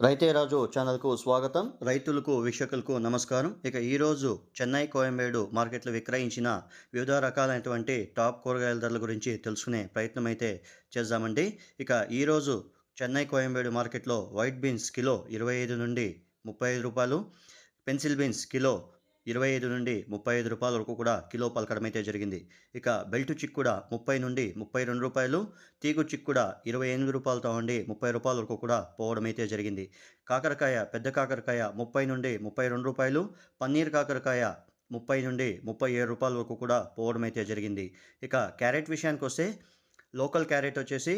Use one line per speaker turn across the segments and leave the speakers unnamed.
రైతే రాజు ఛానల్కు స్వాగతం. రైతులకు వీక్షకులకు నమస్కారం. ఇక ఈరోజు చెన్నై కోయంబేడు మార్కెట్లో విక్రయించిన వివిధ రకాలైనటువంటి టాప్ కూరగాయల ధరల గురించి తెలుసుకునే ప్రయత్నం అయితే చేద్దామండి. ఇక ఈరోజు చెన్నై కోయంబేడు మార్కెట్లో వైట్ బీన్స్ కిలో ఇరవై ఐదు నుండి ముప్పై ఐదు రూపాయలు పెన్సిల్ బీన్స్ కిలో ఇరవై ఐదు నుండి ముప్పై ఐదు రూపాయల వరకు కూడా కిలో పలకడం అయితే జరిగింది. ఇక బెల్ట్ చిక్ కూడా ముప్పై నుండి ముప్పై రెండు రూపాయలు తీగు చిక్ కూడా ఇరవై ఎనిమిది రూపాయలతో ఉండి ముప్పై రూపాయల వరకు కూడా పోవడం అయితే జరిగింది. కాకరకాయ పెద్ద కాకరకాయ ముప్పై నుండి ముప్పై రెండు రూపాయలు పన్నీర్ కాకరకాయ ముప్పై నుండి ముప్పై ఏడు రూపాయల వరకు కూడా పోవడం అయితే జరిగింది. ఇక క్యారెట్ విషయానికి వస్తే లోకల్ క్యారెట్ వచ్చేసి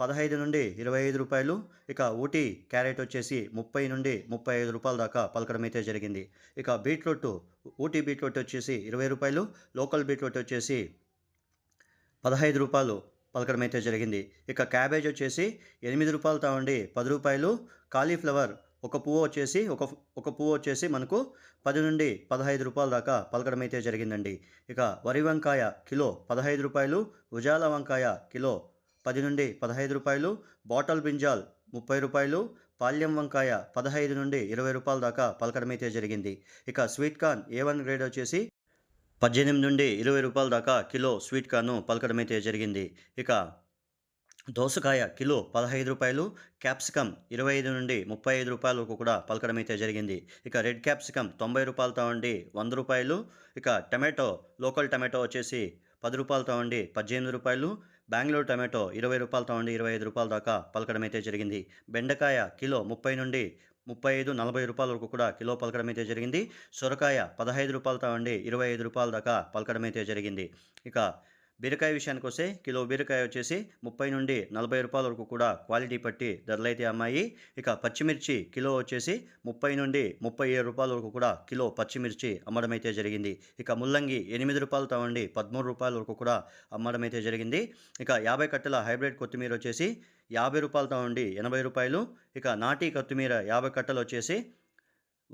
పదహైదు నుండి ఇరవై ఐదు రూపాయలు. ఇక ఊటీ క్యారెట్ వచ్చేసి ముప్పై నుండి ముప్పై ఐదు రూపాయల దాకా పలకడం అయితే జరిగింది. ఇక బీట్రూట్ ఊటీ బీట్రూట్ వచ్చేసి ఇరవై రూపాయలు. లోకల్ బీట్రూట్ వచ్చేసి పదహైదు రూపాయలు పలకడం అయితే జరిగింది. ఇక క్యాబేజ్ వచ్చేసి ఎనిమిది రూపాయలు తాగండి పది రూపాయలు. కాలీఫ్లవర్ ఒక పువ్వు వచ్చేసి ఒక ఒక పువ్వు వచ్చేసి మనకు పది నుండి పదహైదు రూపాయల దాకా పలకడం అయితే జరిగిందండి. ఇక వరి వంకాయ కిలో పదహైదు రూపాయలు. ఉజాల వంకాయ కిలో పది నుండి పదహైదు రూపాయలు బాటల్ బింజాల్ ముప్పై రూపాయలు పాల్యం వంకాయ పదహైదు నుండి ఇరవై రూపాయల దాకా పలకడమైతే జరిగింది. ఇక sweet corn A one grade వచ్చేసి పద్దెనిమిది నుండి ఇరవై రూపాయల దాకా కిలో స్వీట్ కార్ను పలకడమైతే జరిగింది. ఇక దోసకాయ కిలో పదహైదు రూపాయలు క్యాప్సికమ్ ఇరవై ఐదు నుండి ముప్పై ఐదు రూపాయలకు కూడా పలకడం అయితే జరిగింది. ఇక రెడ్ క్యాప్సికమ్ తొంభై రూపాయలతో ఉండి వంద రూపాయలు ఇక టమాటో లోకల్ టమాటో వచ్చేసి పది రూపాయలతో ఉండి పద్దెనిమిది రూపాయలు బెంగళూరు టమాటో ఇరవై రూపాయలతో ఉండి ఇరవై ఐదు రూపాయల దాకా పలకడం అయితే జరిగింది. బెండకాయ కిలో ముప్పై నుండి ముప్పై ఐదు నలభై రూపాయల వరకు కూడా కిలో పలకడం అయితే జరిగింది. సొరకాయ పదహైదు రూపాయలతో ఉండి ఇరవై ఐదు రూపాయల దాకా పలకడం అయితే జరిగింది. ఇక బీరకాయ విషయానికి వస్తే కిలో బీరకాయ వచ్చేసి ముప్పై నుండి నలభై రూపాయల వరకు కూడా క్వాలిటీ పట్టి ధరలు అయితే అమ్మాయి. ఇక పచ్చిమిర్చి కిలో వచ్చేసి ముప్పై నుండి ముప్పై ఏడు రూపాయల వరకు కూడా కిలో పచ్చిమిర్చి అమ్మడం అయితే జరిగింది. ఇక ముల్లంగి ఎనిమిది రూపాయలతో ఉండి పదమూడు రూపాయల వరకు కూడా అమ్మడం అయితే జరిగింది. ఇక యాభై కట్టల హైబ్రిడ్ కొత్తిమీర వచ్చేసి యాభై రూపాయలతో ఉండి ఎనభై రూపాయలు. ఇక నాటి కొత్తిమీర యాభై కట్టలు వచ్చేసి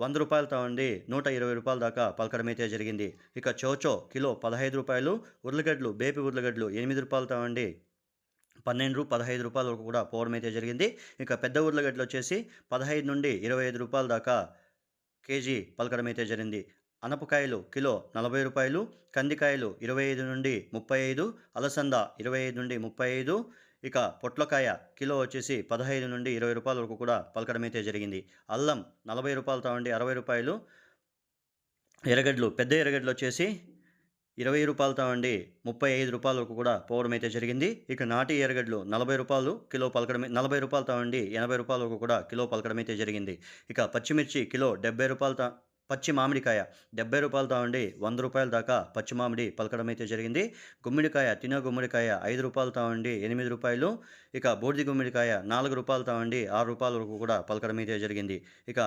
వంద రూపాయలతో ఉండి నూట ఇరవై రూపాయల దాకా పలకడమైతే అయితే జరిగింది. ఇక చోచో కిలో పదహైదు రూపాయలు ఉర్లగడ్డలు బేపి ఉర్లగడ్డలు ఎనిమిది రూపాయలతో ఉండి పన్నెండు పదహైదు రూపాయల వరకు కూడా పోవడం అయితే జరిగింది. ఇక పెద్ద ఉర్లగడ్డలు వచ్చేసి పదహైదు నుండి ఇరవై ఐదు రూపాయల దాకా కేజీ పలకడం అయితే జరిగింది. అనపకాయలు కిలో నలభై రూపాయలు కందికాయలు ఇరవై ఐదు నుండి ముప్పై ఐదు అలసంద ఇరవై ఐదు నుండి ముప్పై ఐదు ఇక పొట్లకాయ కిలో వచ్చేసి పదహైదు నుండి ఇరవై రూపాయల వరకు కూడా పలకడమైతే జరిగింది. అల్లం నలభై రూపాయలతో ఉండి అరవై రూపాయలు ఎర్రగడ్డలు పెద్ద ఎర్రగడ్డలు వచ్చేసి ఇరవై రూపాయలతో ఉండి ముప్పై ఐదు రూపాయల వరకు కూడా పోవడం అయితే జరిగింది. ఇక నాటి ఎర్రగడ్డలు నలభై రూపాయలు కిలో పలకడం నలభై రూపాయలతో ఉండి ఎనభై రూపాయల వరకు కూడా కిలో పలకడం అయితే జరిగింది. ఇక పచ్చిమిర్చి కిలో డెబ్బై రూపాయలతో పచ్చి మామిడికాయ. డెబ్బై రూపాయలతో ఉండి వంద రూపాయల దాకా పచ్చి మామిడి పలకడం అయితే జరిగింది. గుమ్మిడికాయ తిన గుమ్మిడికాయ ఐదు రూపాయలతో ఉండి ఎనిమిది రూపాయలు. ఇక బూడిది గుమ్మిడికాయ నాలుగు రూపాయలతో ఉండి ఆరు రూపాయల వరకు కూడా పలకడం అయితే జరిగింది. ఇక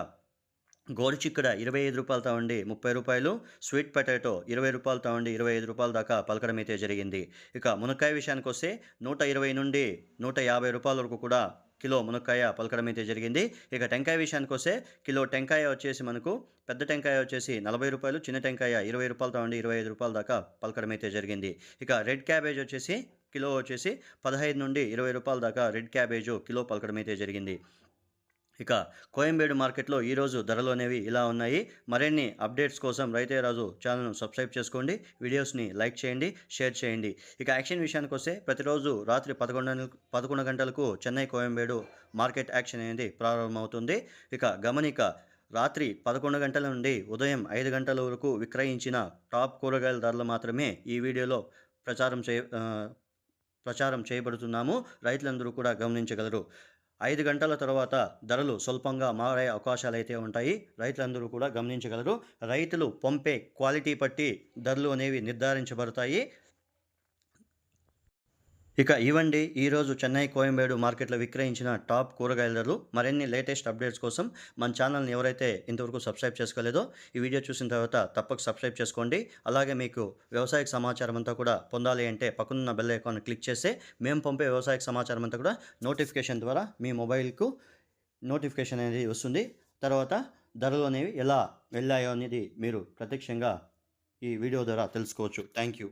గోరు చిక్కుడ ఇరవై ఐదు రూపాయలతో ఉండి ముప్పై రూపాయలు. స్వీట్ పొటాటో ఇరవై రూపాయలతో ఉండి ఇరవై ఐదు రూపాయల దాకా పలకడం అయితే జరిగింది. ఇక మునక్కాయ విషయానికి వస్తే నూట ఇరవై నుండి నూట యాభై రూపాయల వరకు కూడా కిలో మునక్కాయ పలకడం అయితే జరిగింది. ఇక టెంకాయ విషయానికి వస్తే కిలో టెంకాయ వచ్చేసి మనకు పెద్ద టెంకాయ వచ్చేసి నలభై రూపాయలు చిన్న టెంకాయ ఇరవై రూపాయలతో ఉండి ఇరవై ఐదు రూపాయల దాకా పలకడం అయితే జరిగింది. ఇక రెడ్ క్యాబేజ్ వచ్చేసి కిలో వచ్చేసి పదహైదు నుండి ఇరవై రూపాయల దాకా రెడ్ క్యాబేజు కిలో పలకడం అయితే జరిగింది. ఇక కోయంబేడు మార్కెట్లో ఈరోజు ధరలు అనేవి ఇలా ఉన్నాయి. మరిన్ని అప్డేట్స్ కోసం రైతే రాజు ఛానల్ను సబ్స్క్రైబ్ చేసుకోండి. వీడియోస్ని లైక్ చేయండి షేర్ చేయండి. ఇక యాక్షన్ విషయానికి వస్తే ప్రతిరోజు రాత్రి పదకొండు పదకొండు గంటలకు చెన్నై కోయంబేడు మార్కెట్ యాక్షన్ అనేది ప్రారంభమవుతుంది. ఇక గమనిక రాత్రి పదకొండు గంటల నుండి ఉదయం ఐదు గంటల వరకు విక్రయించిన టాప్ కూరగాయల ధరలు మాత్రమే ఈ వీడియోలో ప్రచారం చే ప్రచారం చేయబడుతున్నాము. రైతులందరూ కూడా గమనించగలరు. ఐదు గంటల తర్వాత ధరలు స్వల్పంగా మారే అవకాశాలు అయితే ఉంటాయి. రైతులందరూ కూడా గమనించగలరు. రైతులు పంపే క్వాలిటీ బట్టి ధరలు అనేవి నిర్ధారించబడతాయి. ఇక ఇవ్వండి ఈరోజు చెన్నై కోయంబేడు మార్కెట్లో విక్రయించిన టాప్ కూరగాయల ధరలు మరిన్ని లేటెస్ట్ అప్డేట్స్ కోసం మన ఛానల్ని ఎవరైతే ఇంతవరకు సబ్స్క్రైబ్ చేసుకోలేదో ఈ వీడియో చూసిన తర్వాత తప్పక సబ్స్క్రైబ్ చేసుకోండి. అలాగే మీకు వ్యవసాయ సమాచారం అంతా కూడా పొందాలి అంటే పక్కనున్న బెల్ ఐకాన్ క్లిక్ చేస్తే మేము పంపే వ్యవసాయ సమాచారం అంతా కూడా నోటిఫికేషన్ ద్వారా మీ మొబైల్కు నోటిఫికేషన్ అనేది వస్తుంది. తర్వాత ధరలు అనేవి ఎలా వెళ్ళాయో అనేది మీరు ప్రత్యక్షంగా ఈ వీడియో ద్వారా తెలుసుకోవచ్చు. Thank you.